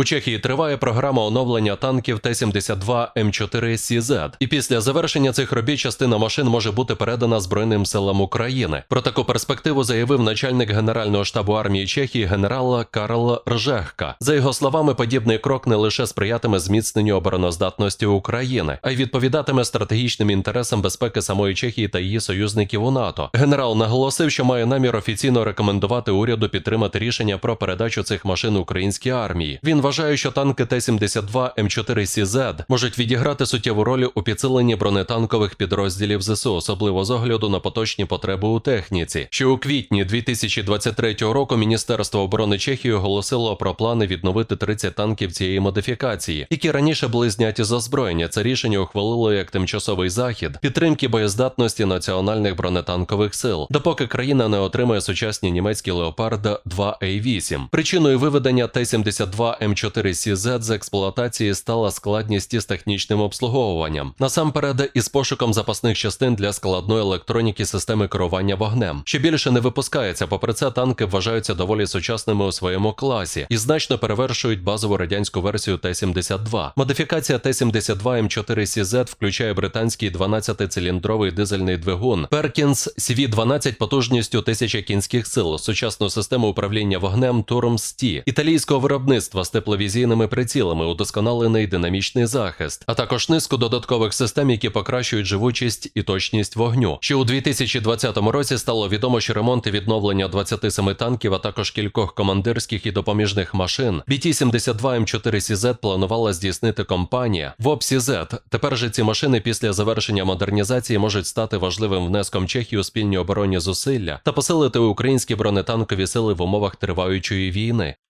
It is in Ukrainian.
У Чехії триває програма оновлення танків Т-72 М4 CZ, і після завершення цих робіт частина машин може бути передана Збройним силам України. Про таку перспективу заявив начальник Генерального штабу армії Чехії генерал Карл Ржехка. За його словами, подібний крок не лише сприятиме зміцненню обороноздатності України, а й відповідатиме стратегічним інтересам безпеки самої Чехії та її союзників у НАТО. Генерал наголосив, що має намір офіційно рекомендувати уряду підтримати рішення про передачу цих машин українській армії. Він вважає, що танки Т-72 М4 CZ можуть відіграти суттєву роль у підсиленні бронетанкових підрозділів ЗСУ, особливо з огляду на поточні потреби у техніці. Ще у квітні 2023 року Міністерство оборони Чехії оголосило про плани відновити 30 танків цієї модифікації, які раніше були зняті з озброєння. Це рішення ухвалило як тимчасовий захід підтримки боєздатності національних бронетанкових сил, допоки країна не отримає сучасні німецькі Леопард 2 a 8 Причиною виведення Т-72 М4 CZ з експлуатації стала складність із технічним обслуговуванням. Насамперед, із пошуком запасних частин для складної електроніки системи керування вогнем, що більше не випускається. Попри це, танки вважаються доволі сучасними у своєму класі і значно перевершують базову радянську версію Т-72. Модифікація Т-72 М4 CZ включає британський 12-циліндровий дизельний двигун Perkins CV-12 потужністю 1000 кінських сил, сучасну систему управління вогнем Turms T, італійського виробництва з тепловізійними прицілами, удосконалений динамічний захист, а також низку додаткових систем, які покращують живучість і точність вогню. Ще у 2020 році стало відомо, що ремонт і відновлення 27 танків, а також кількох командирських і допоміжних машин BT-72 М4 CZ планувала здійснити компанія VOP-CZ. Тепер же ці машини після завершення модернізації можуть стати важливим внеском Чехії у спільні оборонні зусилля та посилити українські бронетанкові сили в умовах триваючої війни.